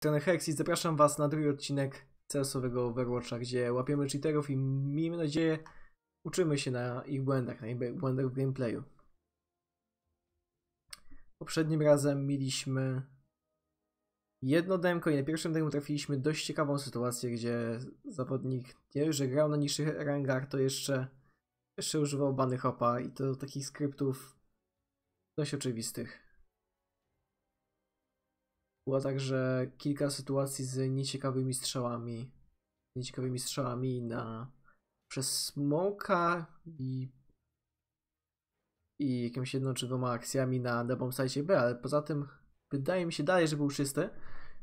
strony Hex i zapraszam Was na drugi odcinek CS-owego Overwatcha, gdzie łapiemy cheaterów i miejmy nadzieję uczymy się na ich błędach, na ich błędach w gameplayu. Poprzednim razem mieliśmy jedno demko i na pierwszym demku trafiliśmy dość ciekawą sytuację, gdzie zawodnik nie że grał na niższych rangach, to jeszcze, jeszcze używał bany hopa i to takich skryptów dość oczywistych. Było także kilka sytuacji z nieciekawymi strzałami. Nieciekawymi strzałami na przez smoka i i jakimiś jedną czy dwoma akcjami na, na bombsite B, ale poza tym wydaje mi się dalej, że był czysty.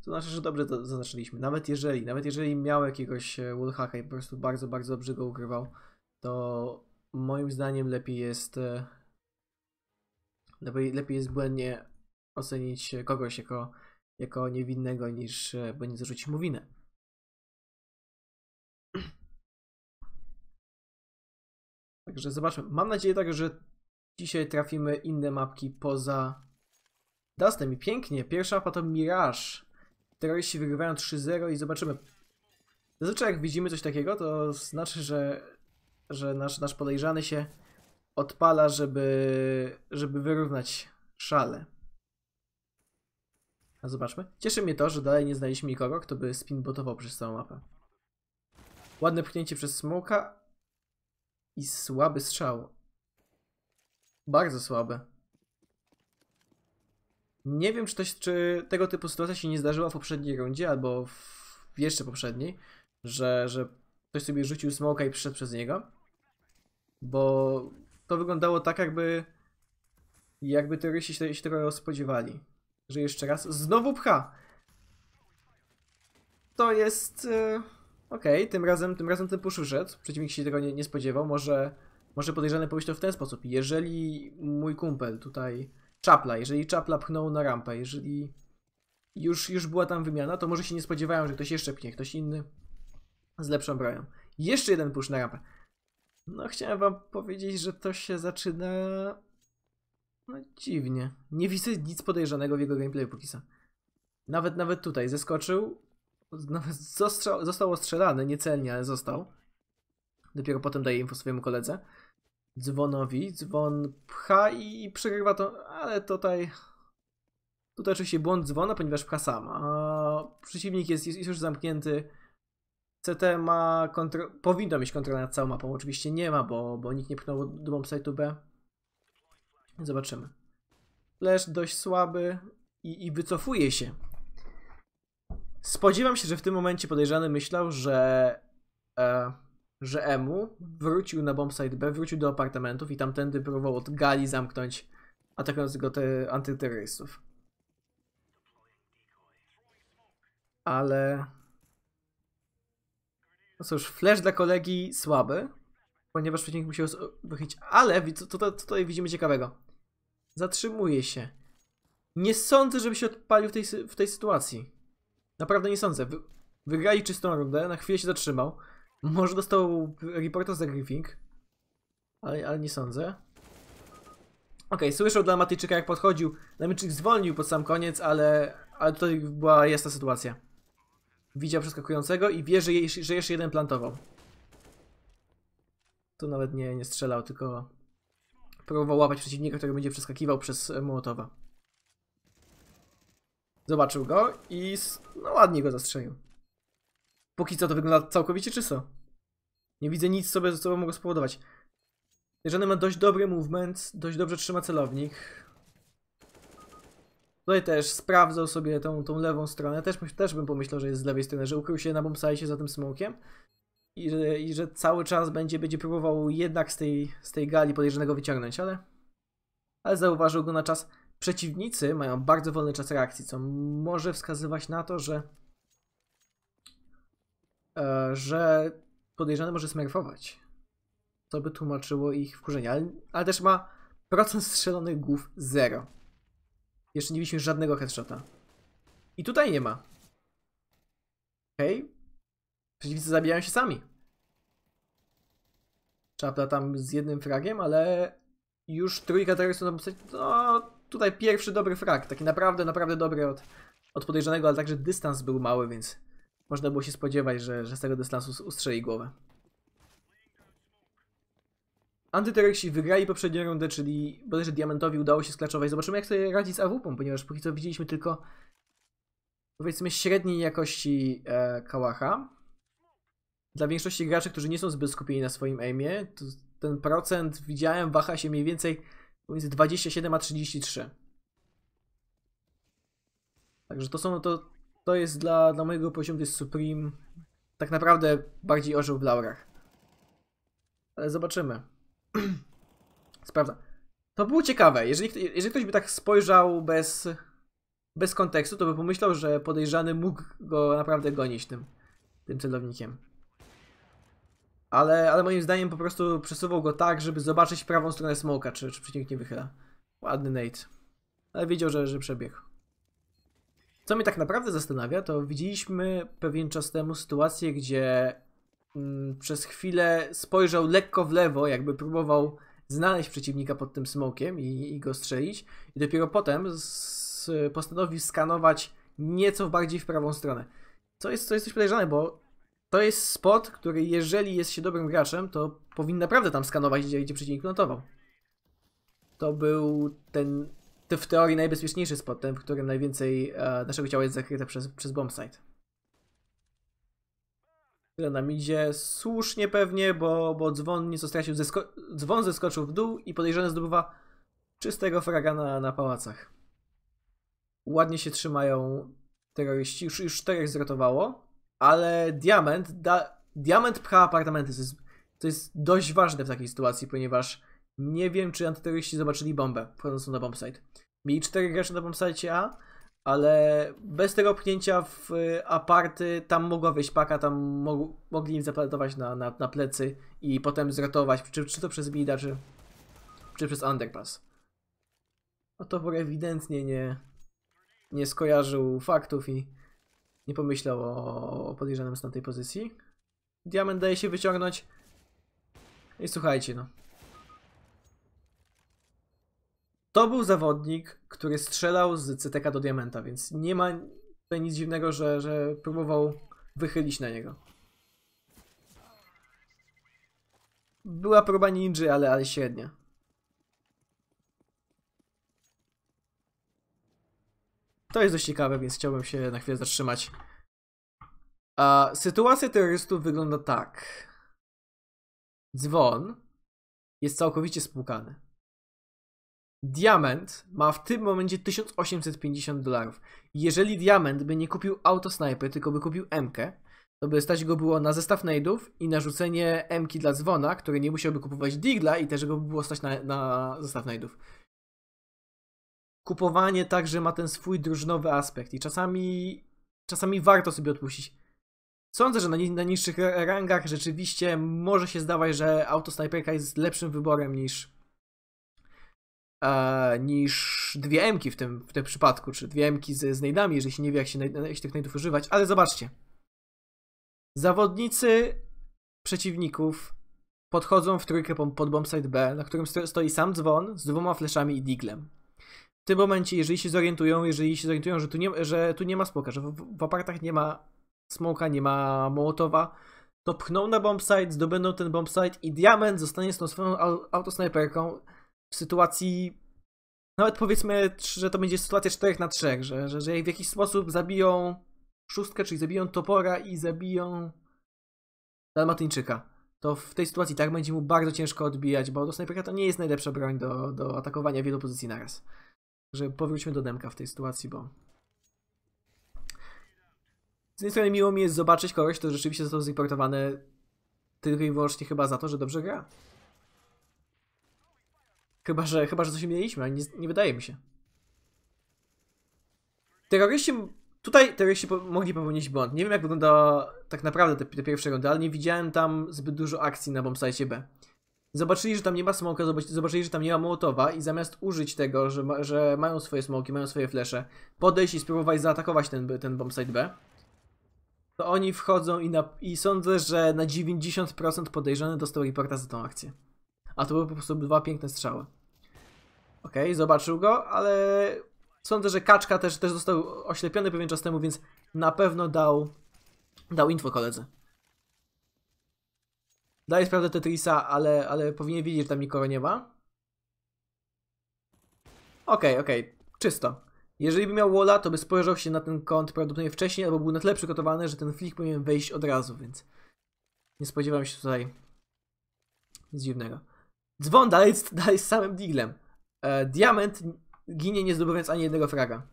To znaczy, że dobrze to zaznaczyliśmy. Nawet jeżeli, nawet jeżeli miał jakiegoś e, wallhacka i po prostu bardzo, bardzo dobrze go ukrywał, to moim zdaniem lepiej jest e, lepiej, lepiej jest błędnie ocenić kogoś jako jako niewinnego niż e, bo nie zarzucić mu winę. Także zobaczmy. Mam nadzieję tak, że dzisiaj trafimy inne mapki poza Dustem i pięknie. Pierwsza mapa to Mirage. Terroryści wygrywają 3-0 i zobaczymy. Zazwyczaj jak widzimy coś takiego, to znaczy, że, że nasz, nasz podejrzany się odpala, żeby, żeby wyrównać szale. A zobaczmy. Cieszy mnie to, że dalej nie znaliśmy nikogo, kto by spinbotował przez całą mapę. Ładne pchnięcie przez smoka i słaby strzał. Bardzo słabe. Nie wiem, czy, to, czy tego typu sytuacja się nie zdarzyła w poprzedniej rundzie, albo w jeszcze poprzedniej, że, że ktoś sobie rzucił smoka i przyszedł przez niego. Bo to wyglądało tak, jakby jakby terroryści się, się tego spodziewali że jeszcze raz. Znowu pcha. To jest... Yy, Okej, okay. tym razem tym razem ten push uszedł. Przeciwnik się tego nie, nie spodziewał. Może, może podejrzany pomyślał w ten sposób. Jeżeli mój kumpel tutaj... Czapla, jeżeli Czapla pchnął na rampę, jeżeli już, już była tam wymiana, to może się nie spodziewają, że ktoś jeszcze pchnie, ktoś inny z lepszą bronią. Jeszcze jeden push na rampę. No chciałem wam powiedzieć, że to się zaczyna no dziwnie. Nie widzę nic podejrzanego w jego gameplayu póki co. Nawet, nawet tutaj zeskoczył. Nawet został, został ostrzelany, niecelnie, ale został. Dopiero potem daje info swojemu koledze. Dzwonowi. Dzwon pcha i przegrywa to, ale tutaj... Tutaj oczywiście błąd dzwona, ponieważ pcha sam. A przeciwnik jest, jest już zamknięty. CT ma powinno mieć kontrolę nad całą mapą. Oczywiście nie ma, bo, bo nikt nie pchnął do bombsite'u B. Zobaczymy. Flash dość słaby i, i wycofuje się. Spodziewam się, że w tym momencie podejrzany myślał, że, e, że Emu wrócił na bombsite B, wrócił do apartamentów i tamtędy próbował od gali zamknąć atakując go te antyterrorystów. Ale... No cóż, flash dla kolegi słaby, ponieważ przeciwnik musiał wychylić. Ale co, co tutaj widzimy ciekawego? Zatrzymuje się. Nie sądzę, żeby się odpalił w tej, w tej sytuacji. Naprawdę nie sądzę. Wy, wygrali czystą rundę, na chwilę się zatrzymał. Może dostał reporta za griefing. Ale, ale nie sądzę. Okay, słyszał dla Matejczyka jak podchodził. Damaczyk zwolnił pod sam koniec, ale, ale tutaj była jasna sytuacja. Widział przeskakującego i wie, że, że jeszcze jeden plantował. Tu nawet nie, nie strzelał, tylko próbował łapać przeciwnika, który będzie przeskakiwał przez Mołotowa. Zobaczył go i no ładnie go zastrzelił. Póki co to wygląda całkowicie czysto. Nie widzę nic, by, co by mogło spowodować. Jeżeli ma dość dobry movement, dość dobrze trzyma celownik. Tutaj też sprawdzał sobie tą, tą lewą stronę. Też, też bym pomyślał, że jest z lewej strony, że ukrył się na bombsite za tym smokiem i że, i że cały czas będzie, będzie próbował jednak z tej, z tej gali podejrzanego wyciągnąć, ale, ale zauważył go na czas. Przeciwnicy mają bardzo wolny czas reakcji, co może wskazywać na to, że e, że podejrzany może smerfować. To by tłumaczyło ich wkurzenie, ale, ale też ma procent strzelonych głów zero. Jeszcze nie widzieliśmy żadnego headshota. I tutaj nie ma. Okej, okay. Przeciwnicy zabijają się sami. Czapla tam z jednym fragiem, ale już trójka terrorystów na no tutaj pierwszy dobry frag, taki naprawdę, naprawdę dobry od, od podejrzanego, ale także dystans był mały, więc można było się spodziewać, że, że z tego dystansu ustrzeli głowę. Antyterroryści wygrali poprzednią rundę, czyli bodajże Diamentowi udało się sklaczować. Zobaczymy jak sobie radzi z AWP, ponieważ póki co widzieliśmy tylko powiedzmy średniej jakości e, kałacha. Dla większości graczy, którzy nie są zbyt skupieni na swoim aimie, ten procent widziałem waha się mniej więcej pomiędzy 27 a 33. Także to są to, to jest dla, dla mojego poziomu, to jest Supreme tak naprawdę bardziej orzeł w laurach. Ale zobaczymy. Sprawdza. To było ciekawe. Jeżeli, jeżeli ktoś by tak spojrzał bez, bez kontekstu, to by pomyślał, że podejrzany mógł go naprawdę gonić tym, tym celownikiem. Ale, ale moim zdaniem po prostu przesuwał go tak, żeby zobaczyć prawą stronę smoka, czy, czy przeciwnik nie wychyla. Ładny Nate. Ale wiedział, że, że przebiegł. Co mnie tak naprawdę zastanawia, to widzieliśmy pewien czas temu sytuację, gdzie mm, przez chwilę spojrzał lekko w lewo, jakby próbował znaleźć przeciwnika pod tym smokiem i, i go strzelić. I dopiero potem z, postanowił skanować nieco bardziej w prawą stronę. Co jest, co jest coś podejrzane, bo to jest spot, który jeżeli jest się dobrym graczem, to powinien naprawdę tam skanować, gdzie, gdzie przeciwnik notował. To był ten, to w teorii najbezpieczniejszy spot, ten, w którym najwięcej e, naszego ciała jest zakryte przez, przez bombsite. Tyle nam idzie słusznie pewnie, bo, bo dzwon nieco stracił, zesko dzwon zeskoczył w dół i podejrzany zdobywa czystego fraga na, na pałacach. Ładnie się trzymają terroryści, już, już czterech zrotowało ale diament, da, diament pcha apartamenty. To jest, to jest dość ważne w takiej sytuacji, ponieważ nie wiem, czy antyterroryści zobaczyli bombę wchodzącą na bombsite. Mieli cztery gracze na bombsite A, ale bez tego pchnięcia w aparty tam mogła wyjść paka, tam mog, mogli im zaplantować na, na, na plecy i potem zrotować, czy, czy to przez bida, czy, czy przez underpass. No to ewidentnie nie, nie skojarzył faktów i nie pomyślał o podejrzanym z tamtej pozycji. Diament daje się wyciągnąć. I słuchajcie, no. To był zawodnik, który strzelał z CTK do diamenta, więc nie ma tutaj nic dziwnego, że, że próbował wychylić na niego. Była próba ninja, ale, ale średnia. To jest dość ciekawe, więc chciałbym się na chwilę zatrzymać. A sytuacja terrorystów wygląda tak. Dzwon jest całkowicie spłukany. Diament ma w tym momencie 1850 dolarów. Jeżeli Diament by nie kupił autosniper, tylko by kupił MK, to by stać go było na zestaw nade'ów i na rzucenie MK dla dzwona, który nie musiałby kupować Digla i też go by było stać na, na zestaw nade'ów kupowanie także ma ten swój drużynowy aspekt i czasami, czasami warto sobie odpuścić. Sądzę, że na, na niższych rangach rzeczywiście może się zdawać, że autosnajperka jest lepszym wyborem niż e, niż dwie Mki w tym, w tym przypadku, czy dwie Mki z, z nade'ami, jeżeli się nie wie jak się, jak się tych nade'ów używać, ale zobaczcie. Zawodnicy przeciwników podchodzą w trójkę pod bombsite B, na którym stoi sam dzwon z dwoma fleszami i diglem w tym momencie, jeżeli się zorientują, jeżeli się zorientują, że tu nie, że tu nie ma smoka, że w, w apartach nie ma smoka, nie ma mołotowa, to pchną na bombsite, zdobędą ten bombsite i diament zostanie z tą swoją autosnajperką w sytuacji nawet powiedzmy, że to będzie sytuacja 4 na 3, że, że, że w jakiś sposób zabiją szóstkę, czyli zabiją topora i zabiją dalmatyńczyka. To w tej sytuacji tak będzie mu bardzo ciężko odbijać, bo autosnajperka to nie jest najlepsza broń do, do atakowania wielu pozycji naraz. Że powróćmy do Demka w tej sytuacji, bo... Z jednej strony miło mi jest zobaczyć kogoś, kto rzeczywiście został zreportowany tylko i wyłącznie chyba za to, że dobrze gra. Chyba, że, chyba, że coś mieliśmy, ale nie, nie wydaje mi się. Terroryści... Tutaj terroryści mogli popełnić błąd. Nie wiem, jak wygląda tak naprawdę te, te pierwsze rundy, ale nie widziałem tam zbyt dużo akcji na bombsite B. Zobaczyli, że tam nie ma smoka, zobaczyli, że tam nie ma mołotowa i zamiast użyć tego, że, ma, że mają swoje smoki, mają swoje flesze, podejść i spróbować zaatakować ten, ten bombsite B, to oni wchodzą i, na, i sądzę, że na 90% podejrzany dostał reporta za tą akcję. A to były po prostu dwa piękne strzały. Okay, zobaczył go, ale Sądzę, że Kaczka też, też został oślepiony pewien czas temu, więc na pewno dał, dał info koledze. Daję sprawdę Tetrisa, ale, ale powinien wiedzieć, że tam nikogo nie ma. Okej, okay, okej, okay. czysto. Jeżeli by miał Walla, to by spojrzał się na ten kąt prawdopodobnie wcześniej, albo był na tyle przygotowany, że ten flick powinien wejść od razu, więc nie spodziewam się tutaj nic dziwnego. Dzwon dalej, dalej z samym Diglem. E, Diament ginie nie zdobywając ani jednego fraga.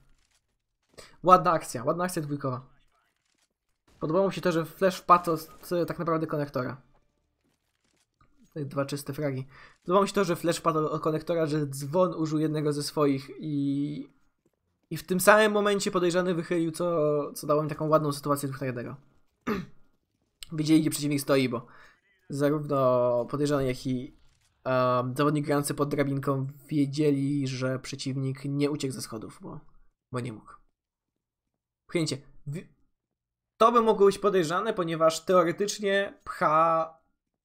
Ładna akcja, ładna akcja dwójkowa. Podobało mi się to, że Flash wpadł tak naprawdę konektora. Dwa czyste fragi. Podobało mi się to, że Flash wpadł od konektora, że dzwon użył jednego ze swoich i... I w tym samym momencie podejrzany wychylił, co, co dało mi taką ładną sytuację dwóch na jednego. Wiedzieli, gdzie przeciwnik stoi, bo zarówno podejrzany, jak i um, zawodnik grający pod drabinką wiedzieli, że przeciwnik nie uciekł ze schodów, bo, bo nie mógł. Pchnięcie. To by mogło być podejrzane, ponieważ teoretycznie pcha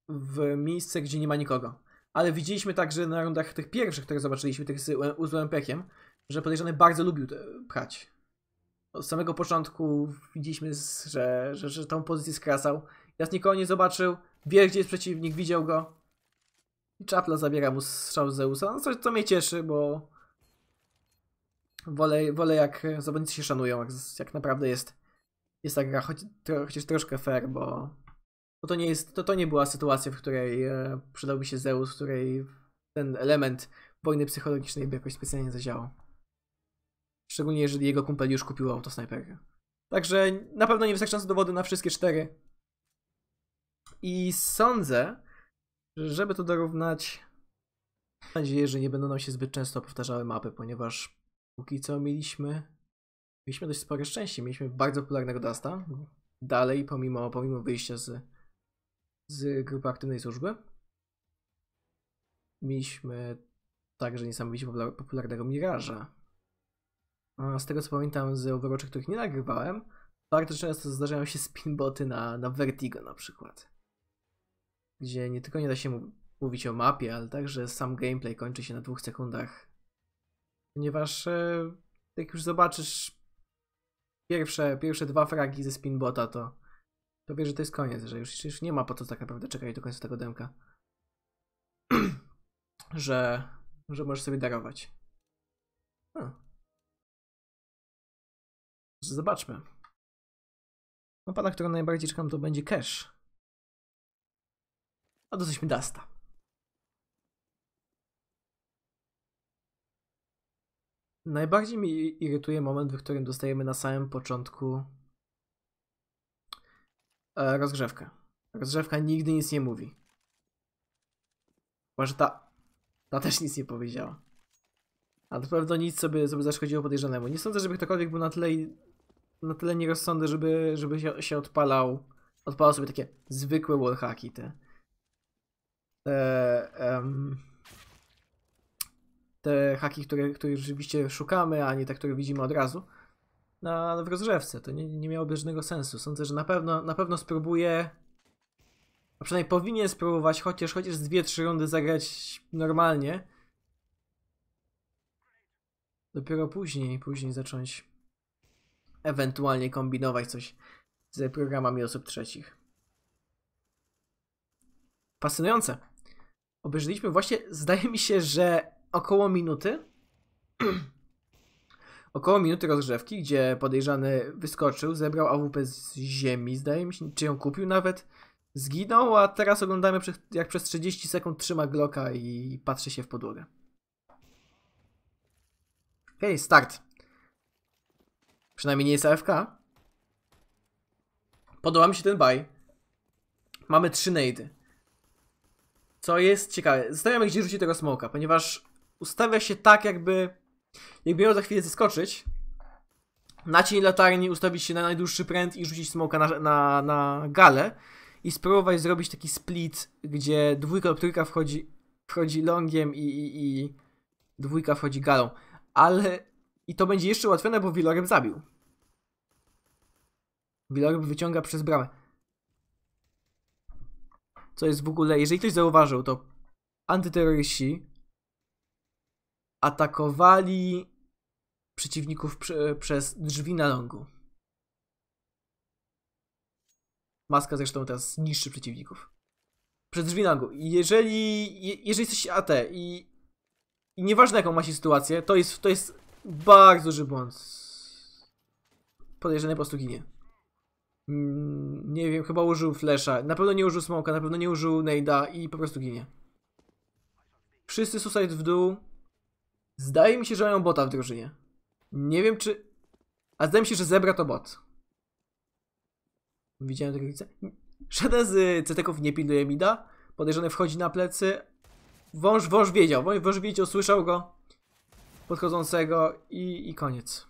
w miejsce, gdzie nie ma nikogo. Ale widzieliśmy także na rundach tych pierwszych, które zobaczyliśmy, tych z uzłem pekiem, że podejrzany bardzo lubił pchać. Od samego początku widzieliśmy, że, że, że tą pozycję skracał. Jas nikogo nie zobaczył, wie gdzie jest przeciwnik, widział go. I Czapla zabiera mu strzał Zeusa, no co, co mnie cieszy, bo wolę, wolę jak zawodnicy się szanują, jak, jak naprawdę jest, jest ta gra, choć, tro, chociaż troszkę fair, bo, bo to, nie jest, to, to nie była sytuacja, w której e, przydałby się Zeus, w której ten element wojny psychologicznej by jakoś specjalnie zadziałał. Szczególnie jeżeli jego kumpel już kupił autosnajperkę. Także na pewno niewystarczające dowody na wszystkie cztery. I sądzę, że żeby to dorównać, mam nadzieję, że nie będą nam się zbyt często powtarzały mapy, ponieważ póki co mieliśmy mieliśmy dość spore szczęście. Mieliśmy bardzo popularnego Dasta. Dalej, pomimo, pomimo wyjścia z, z grupy aktywnej służby. Mieliśmy także niesamowicie popularnego Miraża. A z tego co pamiętam z Overwatcha, których nie nagrywałem, bardzo często zdarzają się spinboty na, na Vertigo na przykład gdzie nie tylko nie da się mówić o mapie, ale także sam gameplay kończy się na dwóch sekundach. Ponieważ e, jak już zobaczysz pierwsze, pierwsze dwa fragi ze spinbota, to, to wiesz, że to jest koniec, że już, już nie ma po co tak naprawdę czekać do końca tego demka. że, że możesz sobie darować. Hmm. Zobaczmy. Mapa, na którą najbardziej czekam, to będzie Cash. A coś mi Dasta. Najbardziej mi irytuje moment, w którym dostajemy na samym początku rozgrzewkę. Rozgrzewka nigdy nic nie mówi. Może ta, ta też nic nie powiedziała. A na pewno nic sobie, sobie zaszkodziło podejrzanemu. Nie sądzę, żeby ktokolwiek był na tyle, na tyle nierozsądny, żeby, żeby się, się odpalał, odpalał sobie takie zwykłe wallhacki te te, um, te haki, które, które rzeczywiście szukamy, a nie te, które widzimy od razu na, w rozrzewce. To nie, nie miałoby żadnego sensu. Sądzę, że na pewno, na pewno spróbuję a przynajmniej powinien spróbować chociaż, chociaż z 2-3 rundy zagrać normalnie. Dopiero później, później zacząć ewentualnie kombinować coś z programami osób trzecich. Fascynujące obejrzeliśmy właśnie, zdaje mi się, że około minuty. około minuty rozgrzewki, gdzie podejrzany wyskoczył, zebrał AWP z ziemi, zdaje mi się, czy ją kupił nawet. Zginął, a teraz oglądamy jak przez 30 sekund trzyma Glocka i patrzy się w podłogę. Okej, okay, start. Przynajmniej nie jest AFK. Podoba mi się ten baj. Mamy trzy nady. Co jest ciekawe. Zastanawiam się, gdzie rzuci tego smoka, ponieważ ustawia się tak, jakby jakby miał za chwilę zeskoczyć. Na cień latarni ustawić się na najdłuższy pręt i rzucić smoka na, na, na galę i spróbować zrobić taki split, gdzie dwójka lub trójka wchodzi, wchodzi longiem i, i, i dwójka wchodzi galą. Ale i to będzie jeszcze ułatwione, bo Wilorem zabił. Wilorem wyciąga przez bramę co jest w ogóle, jeżeli ktoś zauważył, to antyterroryści atakowali przeciwników prze, przez drzwi na longu. Maska zresztą teraz niszczy przeciwników. Przez drzwi na longu. Jeżeli, jeżeli jesteś AT i, i nieważne jaką macie sytuację, to jest, to jest bardzo duży błąd. Podejrzany po prostu ginie. Mm, nie wiem, chyba użył flesza. Na pewno nie użył smoka, na pewno nie użył nade'a i po prostu ginie. Wszyscy suicide w dół. Zdaje mi się, że mają bota w drużynie. Nie wiem czy... A zdaje mi się, że zebra to bot. Widziałem tego widzę. Żaden z ceteków nie pilnuje mida. Podejrzany wchodzi na plecy. Wąż, wąż wiedział, wąż, wąż wiedział, słyszał go. Podchodzącego i, i koniec.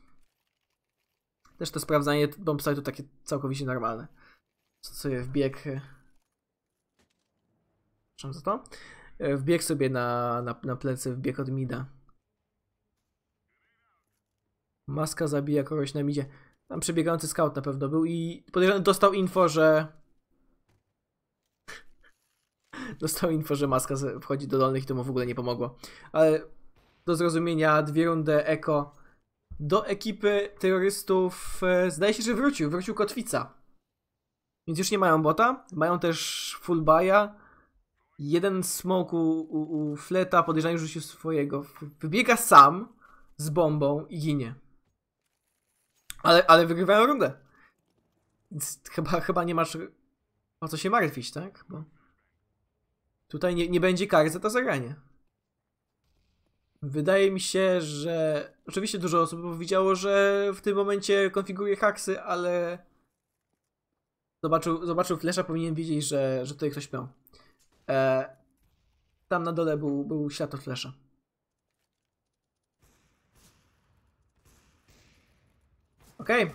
Też to sprawdzanie bombsite'u takie całkowicie normalne. Co sobie wbieg... Przepraszam za to? Wbieg sobie na, na, na plecy, wbieg od mida. Maska zabija kogoś na midzie. Tam przebiegający scout na pewno był i podejrzany dostał info, że... dostał info, że maska wchodzi do dolnych i to mu w ogóle nie pomogło. Ale do zrozumienia dwie rundy Eko do ekipy terrorystów e, zdaje się, że wrócił. Wrócił Kotwica. Więc już nie mają bota. Mają też full buya. Jeden smoke u, u, u Fleta podejrzanie rzucił swojego. Wybiega sam z bombą i ginie. Ale, ale wygrywają rundę. Chyba, chyba nie masz o co się martwić, tak? Bo tutaj nie, nie będzie kary za to zagranie. Wydaje mi się, że oczywiście dużo osób powiedziało, że w tym momencie konfiguruje haksy, ale zobaczył, zobaczył flesza, powinien wiedzieć, że, że tutaj ktoś miał. E, tam na dole był, był światło flesza. Okej.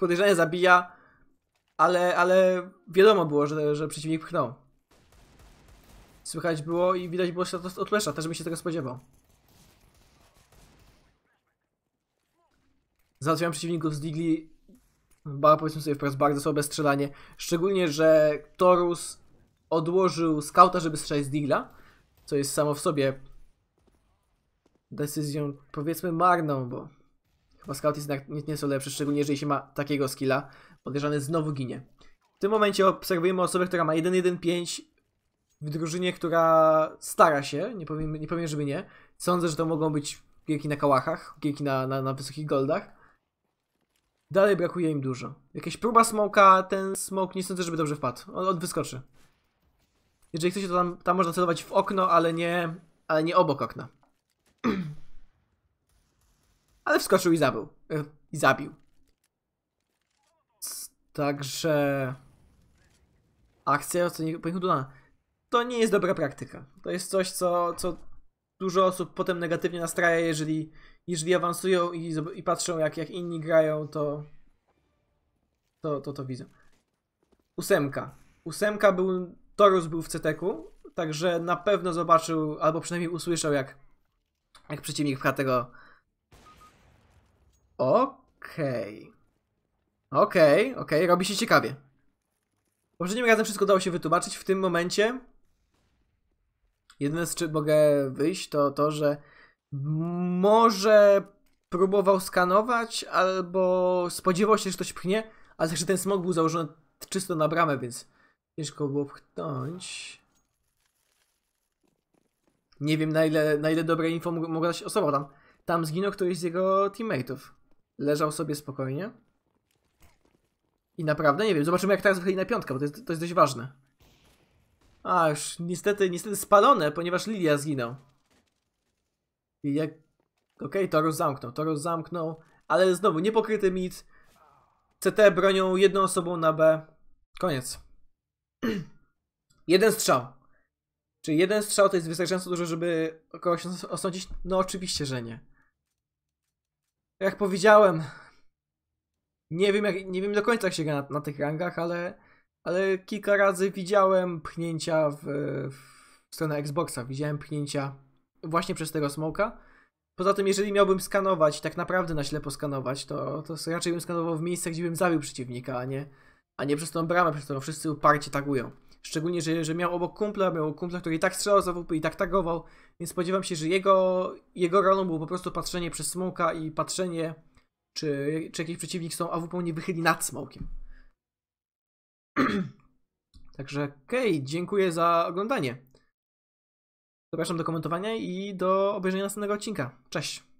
Okay. Zabija, ale, ale wiadomo było, że, że przeciwnik pchnął. Słychać było i widać było światło od flesza, też bym się tego spodziewał. Załatwiam przeciwników z Digli, ba, powiedzmy sobie wprost, bardzo słabe strzelanie. Szczególnie, że Torus odłożył skauta, żeby strzelać z Digla, co jest samo w sobie decyzją, powiedzmy, marną, bo chyba scout jest jednak nieco lepszy, szczególnie jeżeli się ma takiego skilla. Podejrzany znowu ginie. W tym momencie obserwujemy osobę, która ma 1-1-5 w drużynie, która stara się, nie powiem, nie powiem, żeby nie. Sądzę, że to mogą być gierki na kałachach, gierki na, na, na wysokich goldach. Dalej brakuje im dużo. Jakaś próba smoka, ten smok nie sądzę, żeby dobrze wpadł. On, on wyskoczy. Jeżeli chcecie, to tam, tam można celować w okno, ale nie, ale nie obok okna. ale wskoczył i zabił. E, I zabił. Także... Akcja ocenienia dodana. To nie jest dobra praktyka. To jest coś, co, co dużo osób potem negatywnie nastraja, jeżeli, jeżeli awansują i, i patrzą, jak, jak inni grają, to to, to to widzę. Ósemka. Ósemka był, Torus był w CTK-u, także na pewno zobaczył, albo przynajmniej usłyszał, jak, jak przeciwnik pcha tego. Okej. Okay. Okej, okay, okej, okay. robi się ciekawie. Poprzednim razem wszystko dało się wytłumaczyć. W tym momencie jedyne z czym mogę wyjść to to, że może próbował skanować albo spodziewał się, że ktoś pchnie, ale także ten smog był założony czysto na bramę, więc ciężko było pchnąć. Nie wiem na ile, na ile dobre info mogła dać osoba tam. Tam zginął któryś z jego teammateów. Leżał sobie spokojnie. I naprawdę nie wiem, zobaczymy jak teraz wychodzi na piątkę, bo to jest, to jest dość ważne. A, już niestety, niestety spalone, ponieważ Lilia zginął. I jak... Okej, okay, Torus zamknął, Torus zamknął, ale znowu niepokryty mit. CT bronią jedną osobą na B. Koniec. jeden strzał. Czy jeden strzał to jest wystarczająco dużo, żeby kogoś osądzić? No oczywiście, że nie. Jak powiedziałem, nie wiem, jak, nie wiem do końca jak się gra na, na tych rangach, ale, ale kilka razy widziałem pchnięcia w, w stronę Xboxa. Widziałem pchnięcia właśnie przez tego smoka. Poza tym, jeżeli miałbym skanować, tak naprawdę na ślepo skanować, to, to raczej bym skanował w miejscach, gdzie bym zabił przeciwnika, a nie, a nie przez tą bramę, przez którą wszyscy uparcie tagują. Szczególnie, że, że miał obok kumpla, miał kumpla, który i tak strzelał z AWP i tak tagował, więc spodziewam się, że jego, jego rolą było po prostu patrzenie przez smoka i patrzenie, czy, czy jakiś przeciwnik z tą AWP nie wychyli nad smokiem. Także okej, okay, dziękuję za oglądanie. Zapraszam do komentowania i do obejrzenia następnego odcinka. Cześć!